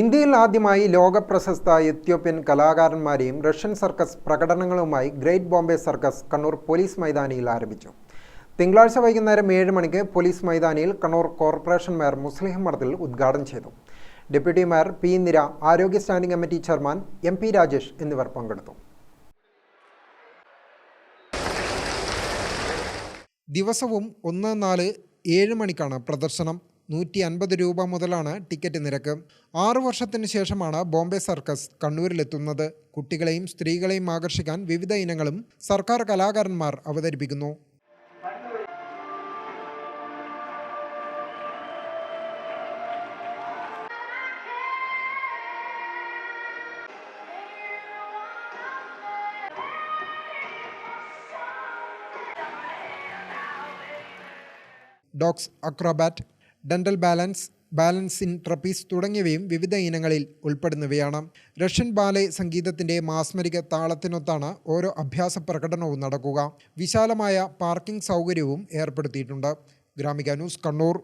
ഇന്ത്യയിൽ ആദ്യമായി ലോകപ്രശസ്ത എത്യോപ്യൻ കലാകാരന്മാരെയും Russian circus പ്രകടനങ്ങളുമായി great Bombay circus Kannur police മൈതാനിയിൽ ആരംഭിച്ചു. തിങ്കളാഴ്ച വൈകുന്നേരം ഏഴ് മണിക്ക് പോലീസ് മൈതാനിയിൽ കണ്ണൂർ കോർപ്പറേഷൻ മേയർ മുസ്ലിം മർദിൽ ഉദ്ഘാടനം ചെയ്തു. ഡെപ്യൂട്ടി മേയർ പി ഇന്ദിര ആരോഗ്യ standing committee chairman M P Rajesh എന്നിവർ പങ്കെടുത്തു. ദിവസവും ഒന്ന് നാല് ഏഴ് മണിക്കാണ് പ്രദർശനം. നൂറ്റി അൻപത് രൂപ മുതലാണ് ടിക്കറ്റ് നിരക്ക്. ആറു വർഷത്തിന് ശേഷമാണ് ബോംബെ സർക്കസ് കണ്ണൂരിലെത്തുന്നത്. കുട്ടികളെയും സ്ത്രീകളെയും ആകർഷിക്കാൻ വിവിധ ഇനങ്ങളും സർക്കാർ കലാകാരന്മാർ അവതരിപ്പിക്കുന്നു. Dogs acrobat dental balance balance in trapeze തുടങ്ങിയവയും വിവിധ ഇനങ്ങളിൽ ഉൾപ്പെടുന്നവയാണ്. റഷ്യൻ ബാലെ സംഗീതത്തിന്റെ മാസ്മരിക താളത്തിനൊത്താണ് ഓരോ അഭ്യാസ പ്രകടനവും നടക്കുക. വിശാലമായ പാർക്കിംഗ് സൗകര്യവും ഏർപ്പെടുത്തിയിട്ടുണ്ട്. ഗ്രാമിക ന്യൂസ് കണ്ണൂർ.